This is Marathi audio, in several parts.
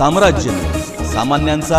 साम्राज्य. सामान्यांचा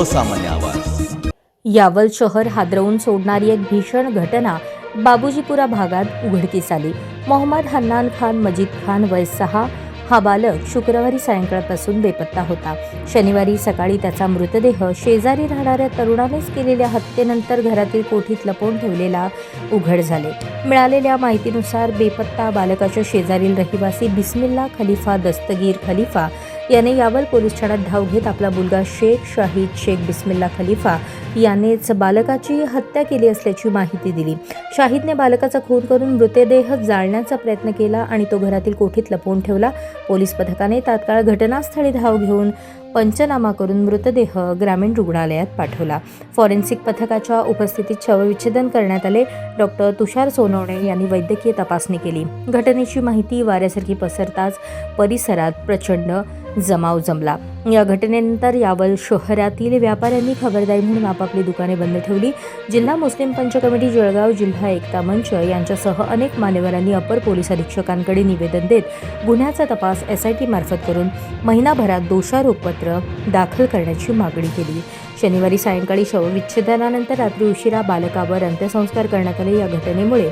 असामान्य आवाज. यावल शहर हादरवून सोडणारी एक भीषण घटना बाबूजीपुरा भागात उघडकीस आली. मोहम्मद हन्नान खान मजीद खान वय सहा. हा बालक शुक्रवारी सायंकाळपासून बेपत्ता होता. शनिवारी सकाळी त्याचा मृतदेह शेजारी राहणाऱ्या तरुणानेच केलेल्या हत्येनंतर घरातील कोठीत लपवून ठेवलेला उघड झाले. मिळालेल्या माहितीनुसार बेपत्ता बालकाच्या शेजारील रहिवासी बिस्मिल्ला खलिफा दस्तगीर खलिफा याने यावल पोलीस ठाण्यात धाव घेत आपला मुलगा शेख शाहिद शेख बिस्मिल्ला खलिफा यानेच बालकाची हत्या केली असल्याची माहिती दिली. शाहिदने बालकाचा खून करून मृतदेह जाळण्याचा प्रयत्न केला आणि तो घरातील कोठीत लपवून ठेवला. पोलीस पथकाने तात्काळ घटनास्थळी धाव घेऊन पंचनामा करून मृतदेह ग्रामीण रुग्णालयात पाठवला. फॉरेन्सिक पथकाच्या उपस्थितीत शवविच्छेदन करण्यात आले. डॉक्टर तुषार सोनवणे यांनी वैद्यकीय तपासणी केली. घटनेची माहिती वाऱ्यासारखी पसरताच परिसरात प्रचंड जमाव जमला. या घटनेनंतर यावल शहरातील व्यापाऱ्यांनी खबरदारी म्हणून आपापली दुकाने बंद ठेवली. जिल्हा मुस्लिम पंच कमिटी जळगाव जिल्हा एकता मंच यांच्यासह अनेक मान्यवरांनी अपर पोलीस अधीक्षकांकडे निवेदन देत गुन्ह्याचा तपास एस आय टी मार्फत करून महिनाभरात दोषारोपपत्र दाखल करण्याची मागणी केली. शनिवारी सायंकाळी शवविच्छेदनानंतर रात्री उशिरा बालकावर अंत्यसंस्कार करण्यात आले. या घटनेमुळे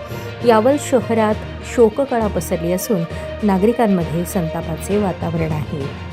यावल शहरात शोककळा पसरली असून नागरिकांमध्ये संतापाचे वातावरण आहे.